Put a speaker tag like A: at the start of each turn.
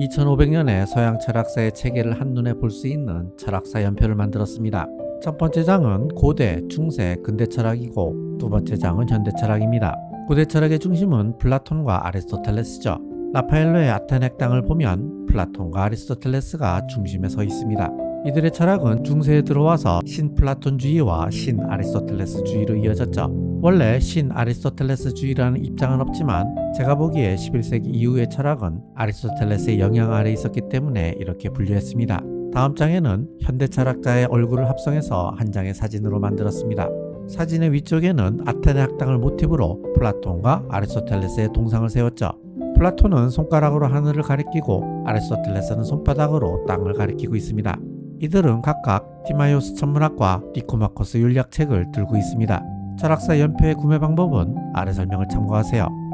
A: 2500년의 서양 철학사의 체계를 한눈에 볼 수 있는 철학사 연표를 만들었습니다. 첫 번째 장은 고대, 중세, 근대 철학이고 두 번째 장은 현대 철학입니다. 고대 철학의 중심은 플라톤과 아리스토텔레스죠. 라파엘로의 아테네 학당을 보면 플라톤과 아리스토텔레스가 중심에 서 있습니다. 이들의 철학은 중세에 들어와서 신플라톤주의와 신아리스토텔레스주의로 이어졌죠. 원래 신아리스토텔레스주의라는 입장은 없지만 제가 보기에 11세기 이후의 철학은 아리스토텔레스의 영향 아래 있었기 때문에 이렇게 분류했습니다. 다음 장에는 현대 철학자의 얼굴을 합성해서 한 장의 사진으로 만들었습니다. 사진의 위쪽에는 아테네 학당을 모티브로 플라톤과 아리스토텔레스의 동상을 세웠죠. 플라톤은 손가락으로 하늘을 가리키고 아리스토텔레스는 손바닥으로 땅을 가리키고 있습니다. 이들은 각각 티마이오스 천문학과 니코마코스 윤략책을 들고 있습니다. 철학사 연표의 구매 방법은 아래 설명을 참고하세요.